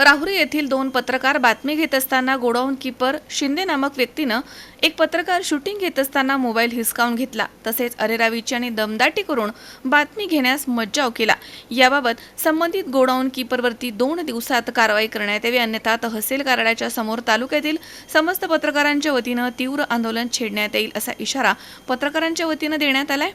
राहुरी येथील दोन पत्रकार बातमी घेत असताना गोडाऊन किपर शिंदे नामक व्यक्तीनं एक पत्रकार शूटिंग घेत असताना मोबाईल हिसकावून घेतला. तसेच अरेरावीची आणि दमदाटी करून बातमी घेण्यास मज्जाव केला. याबाबत संबंधित गोडाऊन किपरवरती दोन दिवसात कारवाई करण्यात यावी अन्यथा तहसील कार्यालयाच्या समोर तालुक्यातील समस्त पत्रकारांच्या वतीनं तीव्र आंदोलन छेडण्यात येईल असा इशारा पत्रकारांच्या वतीनं देण्यात आलाय.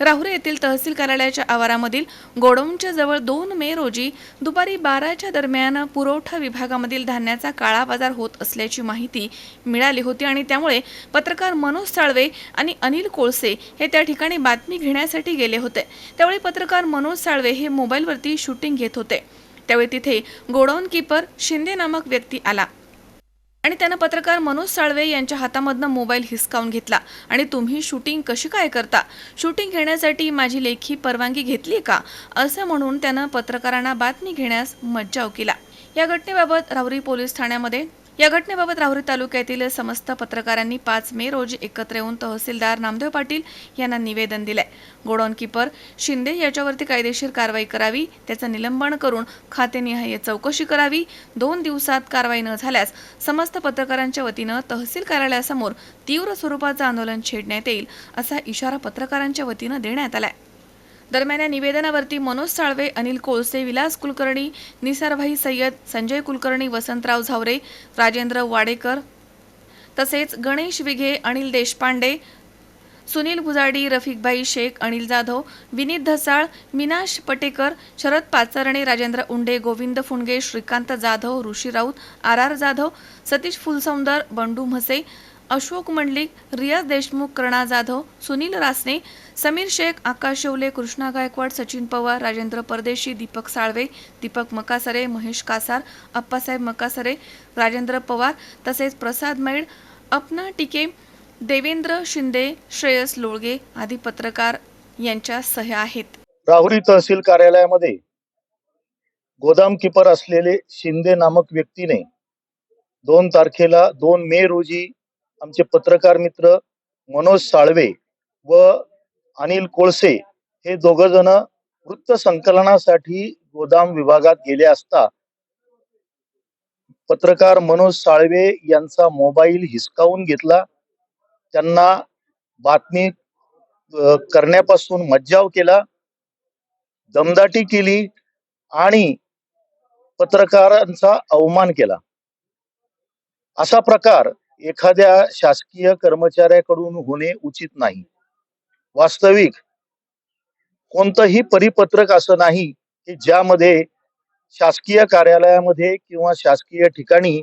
राहुरी येथील तहसील कार्यालयाच्या आवारामधील गोडाऊनच्या जवळ दोन मे रोजी दुपारी बाराच्या दरम्यान पुरवठा विभागामधील धान्याचा काळा बाजार होत असल्याची माहिती मिळाली होती आणि त्यामुळे पत्रकार मनोज साळवे आणि अनिल कोळसे हे त्या ठिकाणी बातमी घेण्यासाठी गेले होते. त्यावेळी पत्रकार मनोज साळवे हे मोबाईलवरती शूटिंग घेत होते. त्यावेळी तिथे गोडाऊन कीपर शिंदे नामक व्यक्ती आला. आणि त्यानं पत्रकार मनोज साळवे यांच्या हातामधनं मोबाईल हिसकावून घेतला. आणि तुम्ही शूटिंग कशी काय करता? शूटिंग घेण्यासाठी माझी लेखी परवानगी घेतली का? असं म्हणून त्यानं पत्रकारांना बातमी घेण्यास मज्जाव केला. या घटनेबाबत राहुरी पोलीस ठाण्यामध्ये या घटनेबाबत राहुरी तालुक्यातील समस्त पत्रकारांनी पाच मे रोजी एकत्र येऊन तहसीलदार नामदेव पाटील यांना निवेदन दिलंय. गोडाऊन किपर शिंदे याच्यावरती कायदेशीर कारवाई करावी त्याचं निलंबन करून खातेनिहाय चौकशी करावी दोन दिवसात कारवाई न झाल्यास समस्त पत्रकारांच्या वतीनं तहसील कार्यालयासमोर तीव्र स्वरूपाचं आंदोलन छेडण्यात येईल असा इशारा पत्रकारांच्या वतीनं देण्यात आलाय. दरम्यान या निवेदनावरती मनोज साळवे अनिल कोळसे विलास कुलकर्णी निसारभाई सय्यद संजय कुलकर्णी वसंतराव झावरे राजेंद्र वाडेकर तसेच गणेश विघे अनिल देशपांडे सुनील भुजाडी रफिकभाई शेख अनिल जाधव विनीत धसाळ मिनाश पटेकर शरद पाचरणे राजेंद्र उंडे गोविंद फुंडगे श्रीकांत जाधव ऋषी राऊत आर आर जाधव सतीश फुलसौंदर बंडू म्हसे अशोक मंडलिक रियाज देशमुख कर्णा जाधव सुनील रासने समीर शेख आकाश शेवले कृष्णा गायकवाड सचिन पवार राजेंद्र परदेशी दीपक साळवे दीपक मकासरे महेश कासार अप्पासाहेब मकासरे राजेंद्र पवार तसेच प्रसाद मैड अपना टिके देवेंद्र शिंदे श्रेयस लोळगे आदी पत्रकार यांच्या सह्या आहेत. राहुरी तहसील कार्यालयामध्ये गोदाम किपर असलेले शिंदे नामक व्यक्तीने दोन तारखेला दोन मे रोजी आमचे पत्रकार मित्र मनोज साळवे व अनिल कोळसे हे दोघ जण वृत्त संकलनासाठी गोदाम विभागात गेले असता पत्रकार मनोज साळवे यांचा मोबाईल हिसकावून घेतला. त्यांना बातमी करण्यापासून मज्जाव केला. दमदाटी केली आणि पत्रकारांचा अवमान केला. असा प्रकार एखाद्या शासकीय कर्मचाऱ्याकडून होणे उचित नाही. वास्तविक कोणतंही परिपत्रक असं नाही की ज्यामध्ये शासकीय कार्यालयामध्ये किंवा शासकीय ठिकाणी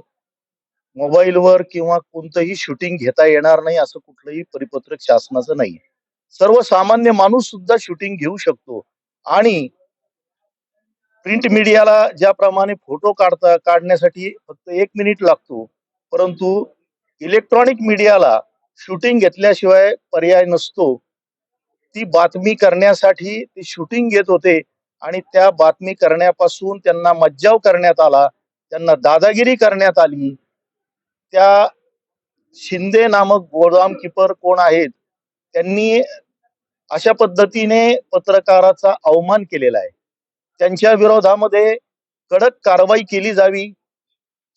मोबाईलवर किंवा कोणतंही शूटिंग घेता येणार नाही असं कुठलंही परिपत्रक शासनाचं नाही. सर्वसामान्य माणूस सुद्धा शूटिंग घेऊ शकतो आणि प्रिंट मीडियाला ज्याप्रमाणे फोटो काढता काढण्यासाठी फक्त एक मिनिट लागतो परंतु इलेक्ट्रॉनिक मीडियाला शूटिंग घेतल्याशिवाय पर्याय नसतो. ती बातमी करण्यासाठी ते शूटिंग घेत होते आणि त्या बातमी करण्यापासून त्यांना मज्जाव करण्यात आला. त्यांना दादागिरी करण्यात आली. त्या शिंदे नामक गोदाम किपर कोण आहेत? त्यांनी अशा पद्धतीने पत्रकाराचा अवमान केलेला आहे. त्यांच्या विरोधामध्ये कडक कारवाई केली जावी.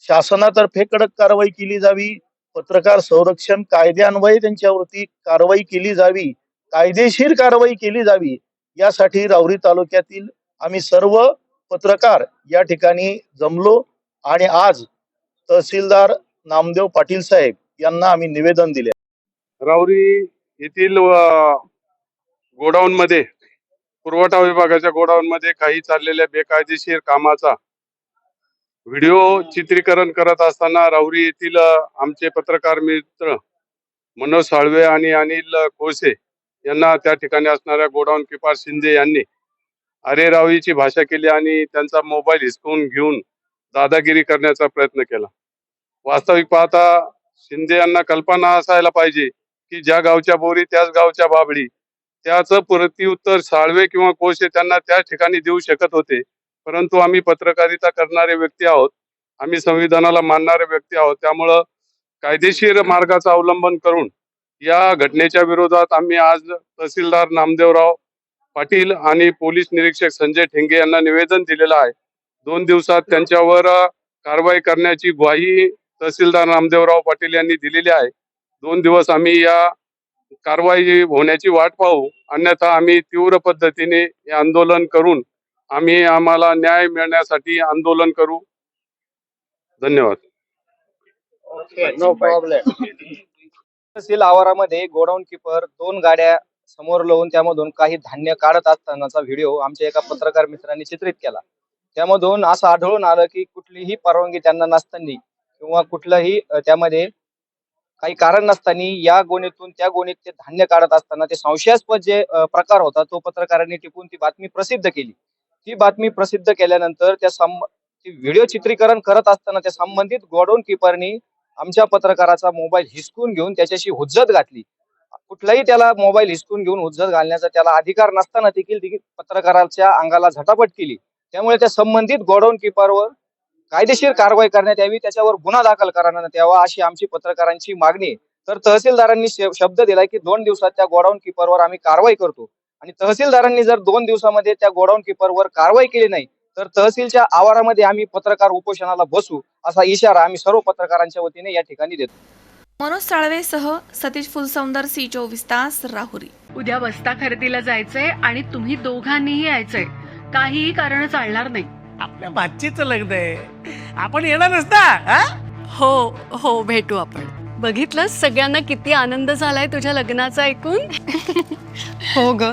शासनातर्फे कडक कारवाई केली जावी. पत्रकार संरक्षण कायद्यान्वये त्यांच्यावरती कारवाई केली जावी कायदेशीर कारवाई केली जावी यासाठी रावरी तालुक्यातील आम्ही सर्व पत्रकार या ठिकाणी जमलो आणि आज तहसीलदार नामदेव पाटील साहेब यांना आम्ही निवेदन दिले. राऊरी येथील गोडाऊन मध्ये पुरवठा विभागाच्या गोडाऊन मध्ये काही चाललेल्या बेकायदेशीर कामाचा व्हिडिओ चित्रीकरण करत असताना राऊरी येथील आमचे पत्रकार मित्र मनोज साळवे आणि अनिल कोळसे यांना त्या ठिकाणी असणाऱ्या गोडाऊन किपार शिंदे यांनी अरे रावीची भाषा केली आणि त्यांचा मोबाईल हिसकवून घेऊन दादागिरी करण्याचा प्रयत्न केला. वास्तविक पाहता शिंदे यांना कल्पना असायला पाहिजे की ज्या गावच्या बोरी त्याच गावच्या बाबळी त्याचं प्रत्युत्तर साळवे किंवा कोशे त्यांना त्या ठिकाणी देऊ शकत होते. परंतु आम्ही पत्रकारिता करणारे व्यक्ती आहोत. आम्ही संविधानाला मानणारे व्यक्ती आहोत. त्यामुळं कायदेशीर मार्गाचा अवलंबन करून या घटनेच्या विरोधात आम्ही आज तहसीलदार नामदेवराव पाटील आणि पोलीस निरीक्षक संजय ठेंगे यांना निवेदन दिलेलं आहे. दोन दिवसात त्यांच्यावर कारवाई करण्याची ग्वाही तहसीलदार नामदेवराव पाटील यांनी दिलेली आहे. दोन दिवस आम्ही या कारवाई होण्याची वाट पाहू. अन्यथा आम्ही तीव्र पद्धतीने हे आंदोलन करून आम्ही आम्हाला न्याय मिळण्यासाठी आंदोलन करू. धन्यवाद. नो प्रॉब्लेम आवारामध्ये गोडाऊन किपर दोन गाड्या समोर लावून त्यामधून काही धान्य काढत असतानाचा व्हिडिओ आमच्या एका पत्रकार मित्रांनी चित्रित केला. त्यामधून असं आढळून आलं की कुठलीही परवानगी त्यांना नसताना किंवा कुठलंही त्यामध्ये काही कारण नसताना या गोणीतून त्या गोणीत ते धान्य काढत असताना ते संशयास्पद जे प्रकार होता तो पत्रकारांनी टिपून ती बातमी प्रसिद्ध केली. ती बातमी प्रसिद्ध केल्यानंतर त्या सं व्हिडिओ चित्रीकरण करत असताना त्या संबंधित गोडाऊन किपरनी आमच्या पत्रकाराचा मोबाईल हिसकून घेऊन त्याच्याशी हुज्जत घातली. कुठलाही त्याला मोबाईल हिसकून घेऊन हुज्जत घालण्याचा त्याला अधिकार नसताना देखील पत्रकाराच्या अंगाला झटापट केली. त्यामुळे त्या संबंधित गोडाऊन किपरवर कायदेशीर कारवाई करण्यात यावी त्याच्यावर गुन्हा दाखल करण्यात यावा अशी आमची पत्रकारांची मागणी तर तहसीलदारांनी शब्द दिलाय की दोन दिवसात त्या गोडाऊन किपरवर आम्ही कारवाई करतो. आणि तहसीलदारांनी जर दोन दिवसामध्ये त्या गोडाऊन किपरवर कारवाई केली नाही तर तहसीलच्या आवारामध्ये आम्ही पत्रकार उपोषणाला बसू असा इशारा आम्ही सर्व पत्रकारांच्या वतीने या ठिकाणी देतो. मनोज साळवेसह सतीश फुलसौंदर सी चोवीस तास राहुरी. उद्या बस्ता खरेदीला जायचंय आणि तुम्ही दोघांनीही यायचंय. काहीही कारण चालणार नाही. आपल्या भाचीचं लग्न आहे. आपण येणारच ना हा? हो हो भेटू आपण. बघितलं सगळ्यांना किती आनंद झालाय तुझ्या लग्नाचा ऐकून? हो ग.